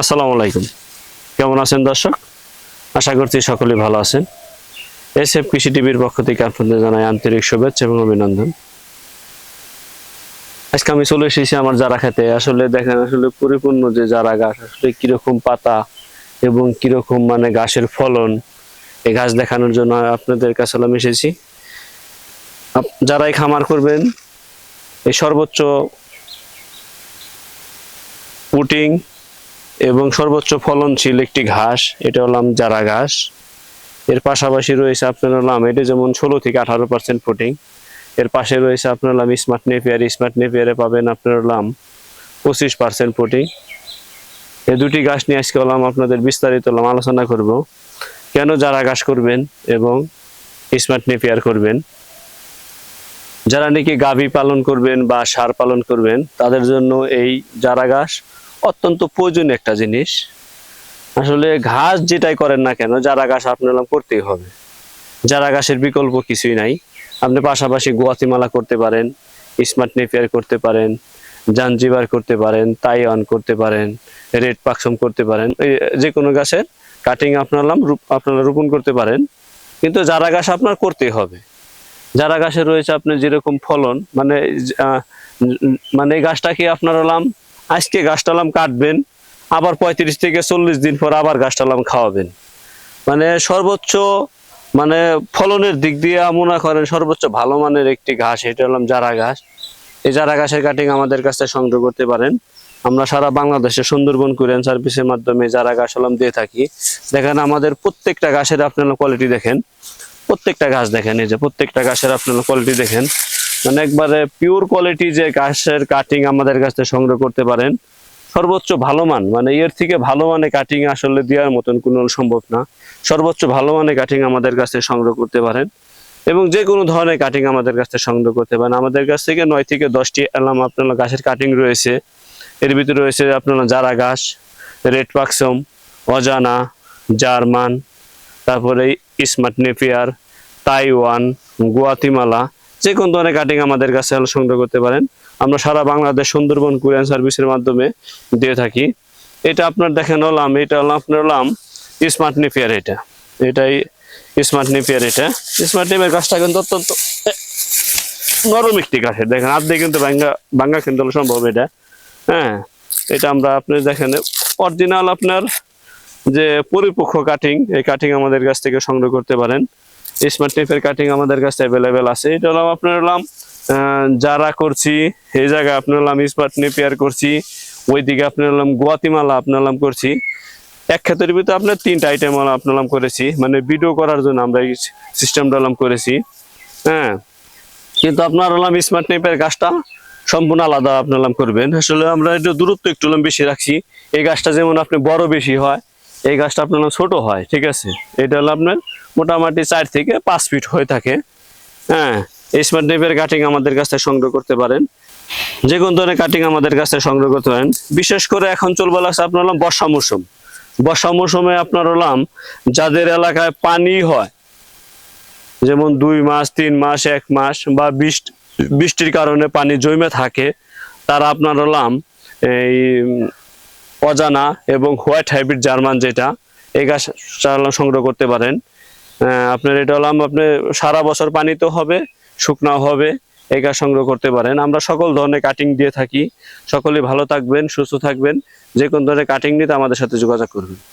আসসালামু আলাইকুম। কেমন আছেন দর্শক? আশা করছি সকলেই ভালো আছেন। এস এফ কৃষি টিভির পক্ষ থেকে আপনাদের জানাই আন্তরিক শুভেচ্ছা এবং অভিনন্দন। আজকে আমি চলে এসেছি আমার যারা খেতে আসলে দেখেন, আসলে পরিপূর্ণ যে যারা গাছ, আসলে কীরকম পাতা এবং কীরকম মানে গাছের ফলন, এই গাছ দেখানোর জন্য আপনাদের কাছে আমি এসেছি। যারাই খামার করবেন, এই সর্বোচ্চ পুটিং এবং সর্বোচ্চ ফলনশীল একটি ঘাস, এটা হলাম জারা ঘাস। এর পাশাপাশি রয়েছে আপনার হলাম এটা যেমন ষোলো থেকে আঠারো পার্সেন্ট ফুটিং এর পাশে রয়েছে আপনার হলাম স্মার্ট নেপিয়ার স্মার্ট নেপিয়ারে পাবেন আপনার হলাম পঁচিশ পার্সেন্ট ফুটিং এই দুটি গাছ নিয়ে আজকে হলাম আপনাদের বিস্তারিত হলাম আলোচনা করব। কেন যারা ঘাস করবেন এবং স্মার্ট নেপিয়ার করবেন? যারা নাকি গাভী পালন করবেন বা সার পালন করবেন, তাদের জন্য এই জারা ঘাস অত্যন্ত প্রয়োজনীয় একটা জিনিস। আসলে ঘাস যেটাই করেন না কেন যারা ঘাস আপনার করতেই হবে। যারা ঘাসের বিকল্প কিছুই নাই। আপনি পাশাপাশি গোয়াতিমালা করতে পারেন, স্মার্ট নেপিয়ার করতে পারেন, জাঞ্জিবার করতে পারেন, তাইওয়ান করতে পারেন, রেড পাকসম করতে পারেন। যে কোনো গাছের কাটিং আপনার আপনারা রোপণ করতে পারেন। কিন্তু যারা গাছ আপনার করতেই হবে। যারা গাছে রয়েছে আপনি যেরকম ফলন মানে মানে এই গাছটা কি আপনার হলাম আজকে গাছটালাম কাটবেন, আবার পঁয়ত্রিশ থেকে চল্লিশ দিন পর আবার গাছটালাম খাওয়াবেন। মানে সর্বোচ্চ মানে ফলনের দিক দিয়ে মনে করেন সর্বোচ্চ ভালো মানের একটি ঘাস, এটা হলাম জারা ঘাস। এই জারা ঘাসের কাটিং আমাদের কাছে সংগ্রহ করতে পারেন। আমরা সারা বাংলাদেশে সুন্দরবন কুরিয়ান সার্ভিসের মাধ্যমে যারা গাছ হলাম দিয়ে থাকি। দেখেন আমাদের প্রত্যেকটা গাছের আপনারা কোয়ালিটি দেখেন। প্রত্যেকটা গাছ দেখেন, এই যে প্রত্যেকটা গাছের আপনারা কোয়ালিটি দেখেন। মানে একবারে পিওর কোয়ালিটি যে গাছের কাটিং আমাদের কাছে সংগ্রহ করতে পারেন, সর্বোচ্চ ভালো মান মানে এর থেকে ভালো মানে কাটিং আসলে দেওয়ার মতন কোনো সম্ভব না। সর্বোচ্চ ভালো মানে কাটিং আমাদের কাছে সংগ্রহ করতে পারেন এবং যে কোনো ধরনের কাটিং আমাদের কাছে সংগ্রহ করতে পারেন। আমাদের কাছ থেকে নয় থেকে দশটি অ্যালাম আপনার গাছের কাটিং রয়েছে। এর ভিতরে রয়েছে আপনার জারা ঘাস, রেড পাকসম, অজানা, জার্মান, তারপরে স্মার্ট নেপিয়ার, তাইওয়ান, গুয়াতিমালা যে কোনো ধরনের কাটিং আমাদের কাছে হলো সংগ্রহ করতে পারেন, আমরা সারা বাংলাদেশ সুন্দরবন কুরিয়ান সার্ভিসের মাধ্যমে দিয়ে থাকি। এটা আপনার দেখেন হলাম এটা হলাম আপনার হলাম স্মার্ট নেপিয়ার এটা। এটাই স্মার্ট নেপিয়ার এটা। স্মার্ট নেপিয়ার গাছটা কিন্তু অত্যন্ত নরম একটি গাছের। দেখেন হাত দিয়ে কিন্তু ভাঙ্গা ভাঙ্গা কিন্তু হলো সম্ভব এটা। হ্যাঁ এটা আমরা আপনি দেখেন অরিজিনাল আপনার যে পরিপক্ষ কাটিং এই কাটিং আমাদের কাছ থেকে সংগ্রহ করতে পারেন। স্মার্ট টেপের কাটিং আমাদের কাছে অ্যাভেলেবেল আছে। এটা হলাম আপনার হলাম যারা করছি, এই জায়গায় আপনার হলাম স্মার্ট নেপিয়ার করছি, ওইদিকে আপনার হলাম গুয়াতিমালা আপনার হলাম করছি। এক ক্ষেত্রের ভিতরে আপনার তিনটা আইটেম আপনার হলাম করেছি মানে ভিডিও করার জন্য আমরা এই সিস্টেমটা হলাম করেছি। হ্যাঁ কিন্তু আপনার হলাম স্মার্ট নেপের গাছটা সম্পূর্ণ আলাদা আপনার করবেন। আসলে আমরা একটু দূরত্ব একটু বেশি রাখছি। এই গাছটা যেমন আপনি বড় বেশি হয়, এই গাছটা আপনার ছোট হয়, ঠিক আছে? এটা হলো আপনার মোটামুটি চার থেকে পাঁচ ফিট হয়ে থাকে। হ্যাঁ স্মার্ট নেপের কাটিং আমাদের কাছ সংগ্রহ করতে পারেন। যে কোনো ধরনের কাটিং আমাদের কাছ সংগ্রহ করতে পারেন। বিশেষ করে এখন চলবে লাগছে আপনার হলাম বর্ষা মৌসুম বর্ষা মৌসুমে আপনার হলাম যাদের এলাকায় পানি হয়, যেমন দুই মাস, তিন মাস, এক মাস বা বৃষ্টি, বৃষ্টির কারণে পানি জমে থাকে, তারা আপনার হলাম এই অজানা এবং হোয়াইট হাইব্রিড জার্মান যেটা, এই গাছ সংগ্রহ করতে পারেন। আপনার এটা হলাম আপনি সারা বছর পানি তো হবে শুকনো হবে, এই গাছ সংগ্রহ করতে পারেন। আমরা সকল ধরনের কাটিং দিয়ে থাকি। সকলে ভালো থাকবেন, সুস্থ থাকবেন। যে কোনো ধরনের কাটিং নিতে আমাদের সাথে যোগাযোগ করবেন